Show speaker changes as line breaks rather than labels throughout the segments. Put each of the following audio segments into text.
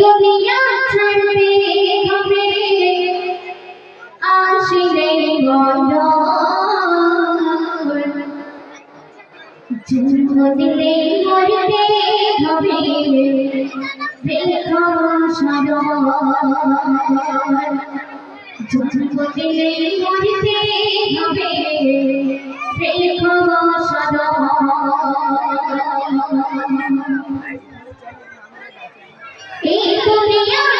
দুনিয়া ছাড়বে হবে আসিলে মন জন্ম দিলে মরতে হবে দেখো সরল জন্ম দিলে মরতে হবে Hey,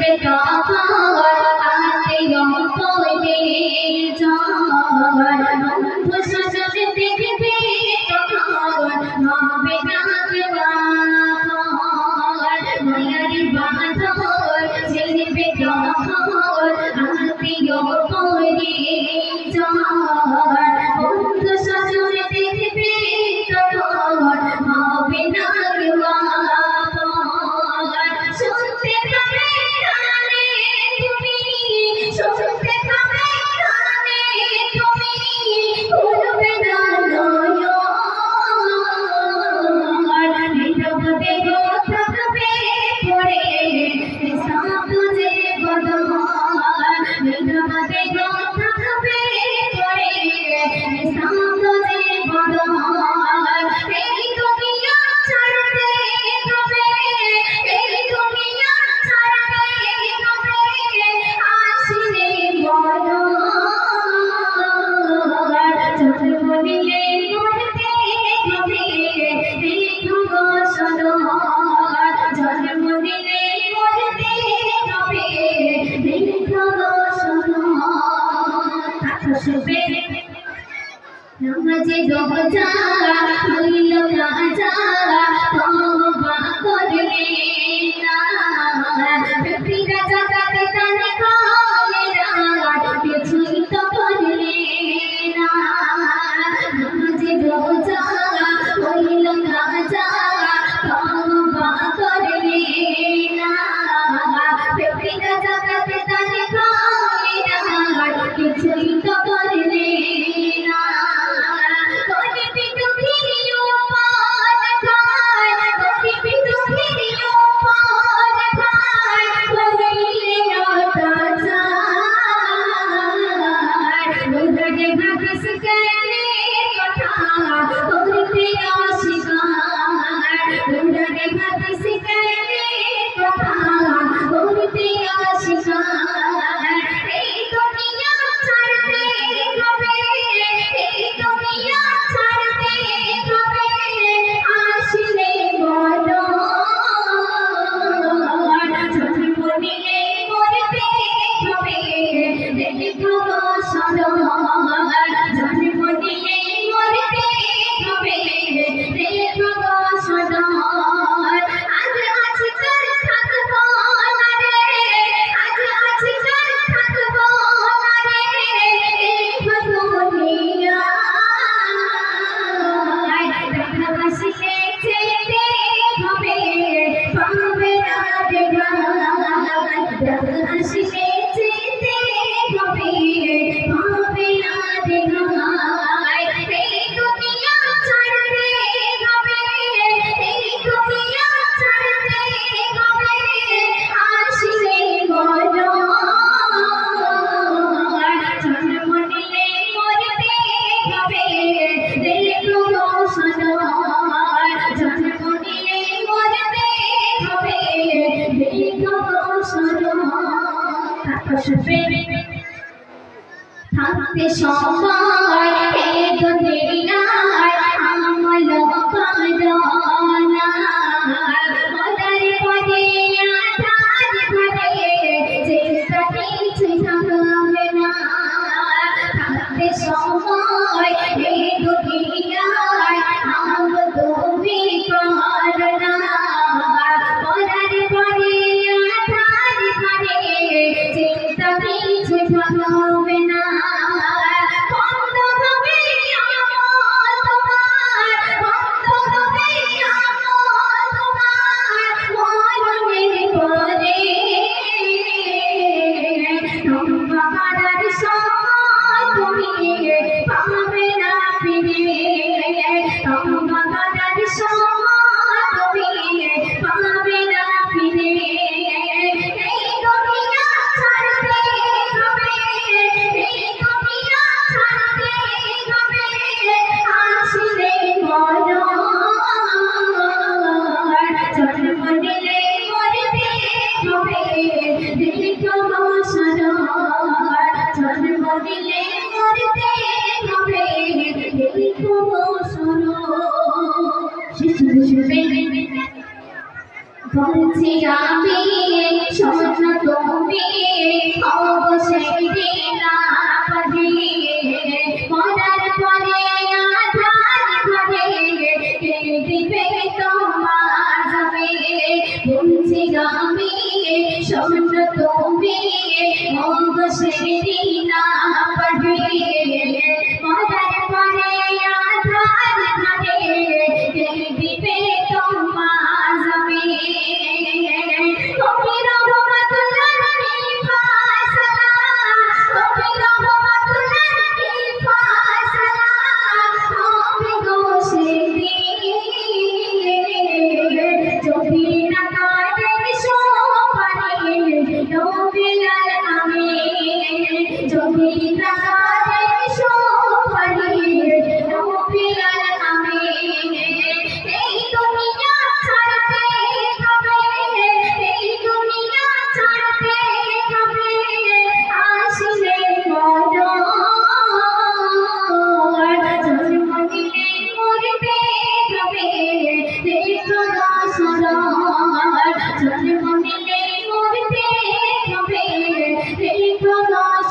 Mother Glory. আসবে। নামাজে জগজা হইল রাজা 什么？দিলে করতে বলছি অবশ্যই আমি এই প্রকাশ